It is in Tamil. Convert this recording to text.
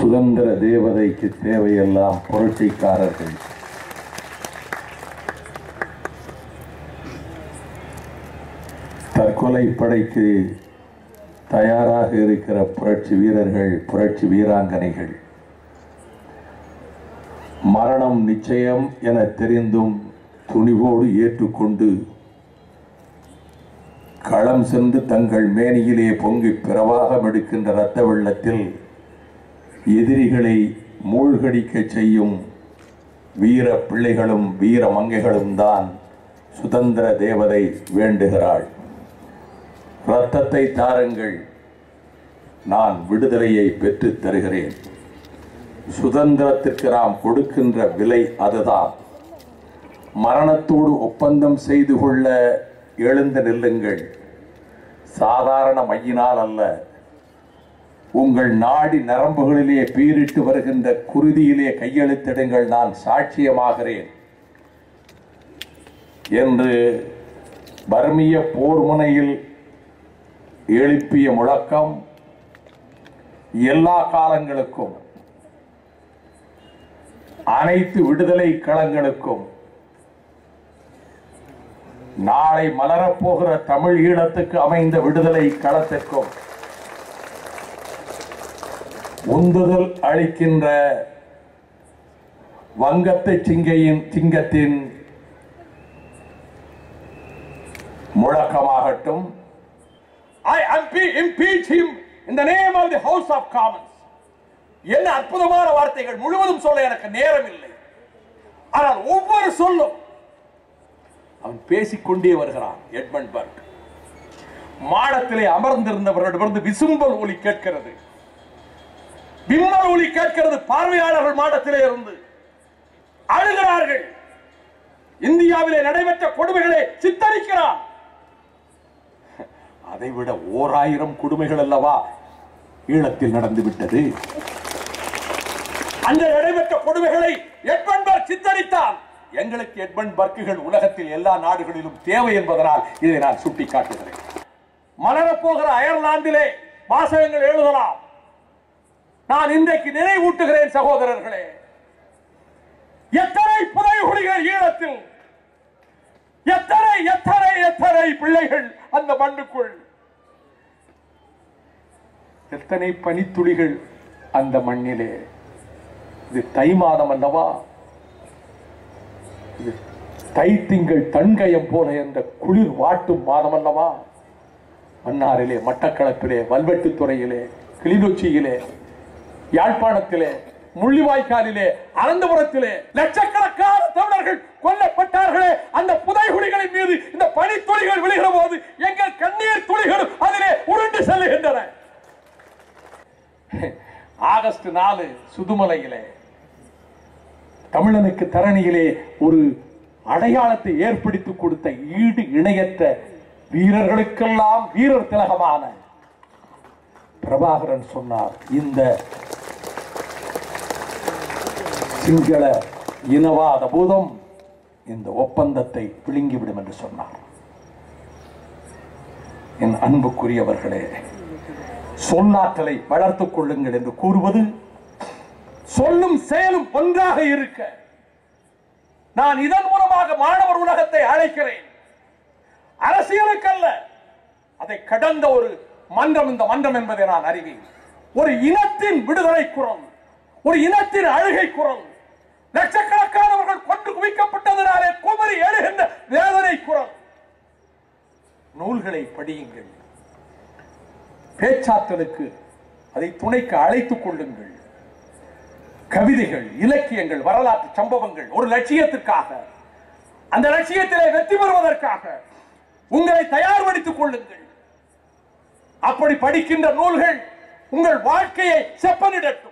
சுதந்திர தேவதைக்கு தேவையெல்லாம் புரட்சிக்காரர்கள். தற்கொலை படைக்கு தயாராக இருக்கிற புரட்சி வீரர்கள் புரட்சி வீராங்கனைகள். மரணம் நிச்சயம் என தெரிந்தும் துணிவோடு ஏற்றுக்கொண்டு களம் சென்று தங்கள் மேனியிலே பொங்கி பிரவாகம் எடுக்கின்ற இரத்த வெள்ளத்தில் எதிரிகளை மூழ்கடிக்க செய்யும் வீர பிள்ளைகளும் வீர மங்கைகளும் தான் சுதந்திர தேவதை வேண்டுகிறாள். இரத்தத்தை தாருங்கள். நான் விடுதலையை பெற்றுத் தருகிறேன். சுதந்திரத்திற்கு நாம் கொடுக்கின்ற விலை அதுதான். மரணத்தோடு ஒப்பந்தம் செய்து கொள்ள எழுந்து நில்லுங்கள். சாதாரண மையினால் அல்ல. உங்கள் நாடி நரம்புகளிலே பீரிட்டு வருகின்ற குருதியிலே கையெழுத்திடுங்கள் நான் சாட்சியமாகிறேன். என்று பர்மிய போர் முனையில் எழுப்பிய முழக்கம் எல்லா காலங்களுக்கும் அனைத்து விடுதலை களங்களுக்கும் நாளை மலரப்போகிற தமிழ் ஈழத்துக்கு அமைந்த விடுதலை களத்திற்கும் உந்துதல் அளிக்கின்ற வங்கத்தை சிங்கையின் சிங்கத்தின் முழக்கமாகட்டும். I impe- impeach him in the name of the House of Commons என்ன அற்புதமான வார்த்தைகள் முழுவதும் சொல்ல எனக்கு நேரம் இல்லை ஆனால் ஒவ்வொரு சொல்லும் அவன் பேசிக்கொண்டே வருகிறான் எட்மண்ட் பர்க். மாடத்திலே அமர்ந்திருந்தவர்களிடமிருந்து விசும்பல் ஒலி கேட்கிறது. விம்மல் ஒளி கேட்கிறது பார்வையாளர்கள் மாடத்திலே இருந்து அழுகிறார்கள். இந்தியாவிலே நடைபெற்ற கொடுமைகளை சித்தரிக்கிறான் அதைவிட ஓராயிரம் கொடுமைகள் அல்லவா ஈழத்தில் நடந்து விட்டது. அந்த நடைபெற்ற கொடுமைகளை எட்மன்பர்க் சித்தரித்தார். எங்களுக்கு எட்மண்ட் பர்க்குகள் உலகத்தில் எல்லா நாடுகளிலும் தேவை என்பதனால் இதை நான் சுட்டிக்காட்டுகிறேன். மலரப்போகிற அயர்லாந்திலே வாசகங்கள் எழுதலாம். நான் இன்றைக்கு நினைவூட்டுகிறேன் சகோதரர்களே. எத்தனை புதைகுடிகள் ஈழத்தில்? எத்தனை எத்தனை எத்தனை பிள்ளைகள் அந்த மண்ணுக்குள்? எத்தனை பனித்துளிகள் அந்த மண்ணிலே? இது தை மாதம் அல்லவா? இது தை திங்கள் தன்கயம் போல என்ற குளிர் வாட்டும் மாதம் அல்லவா? மன்னாரிலே மட்டக்களப்பிலே வல்வெட்டுத்துறையிலே கிளிநொச்சியிலே யாழ்ப்பாணத்திலே முள்ளிவாய்க்காலிலே அனந்தபுரத்திலே லட்சக்கணக்கான தமிழர்கள் கொல்லப்பட்டார்களே. அந்த புதைகுழிகளின் மீது இந்த பனித்துளிகள் விழுகிற போது எங்கள் கண்ணீர் துளிகளும் அதிலே உருண்டு செல்லுகின்றன. ஆகஸ்ட் நாலு சுதுமலையிலே தமிழனுக்கு தரணியிலே ஒரு அடையாளத்தை ஏற்படுத்தி கொடுத்த ஈடு இணையற்ற வீரர்களுக்கெல்லாம் வீரர் திலகமான பிரபாகரன் சொன்னார் இந்த சிங்கள இனவாத பூதம் இந்த ஒப்பந்தத்தை விழுங்கிவிடும் என்று சொன்னார். என் அன்புக்குரியவர்களே சொல்லாற்றலை வளர்த்துக் கொள்ளுங்கள் என்று கூறுவது சொல்லும் செயலும் ஒன்றாக இருக்க. நான் இதன் மூலமாக மாணவர் உலகத்தை அழைக்கிறேன். அரசியலுக்கல்ல அதை கடந்த ஒரு மன்றம் இந்த மன்றம் என்பதை நான் அறிவேன். ஒரு இனத்தின் விடுதலை குரல் ஒரு இனத்தின் அழுகை குரல் லட்சக்கணக்கானவர்கள் கொண்டு குவிக்கப்பட்டதனாலே குமரி எழுகின்ற வேதனை குரல். நூல்களை படியுங்கள். பேச்சாற்றலுக்கு அதை துணைக்கு அழைத்துக் கொள்ளுங்கள். கவிதைகள் இலக்கியங்கள் வரலாற்று சம்பவங்கள் ஒரு லட்சியத்திற்காக அந்த லட்சியத்திலே வெற்றி பெறுவதற்காக உங்களை தயார்படுத்திக் கொள்ளுங்கள். அப்படி படிக்கின்ற நூல்கள் உங்கள் வாழ்க்கையை செப்பனிடட்டும்.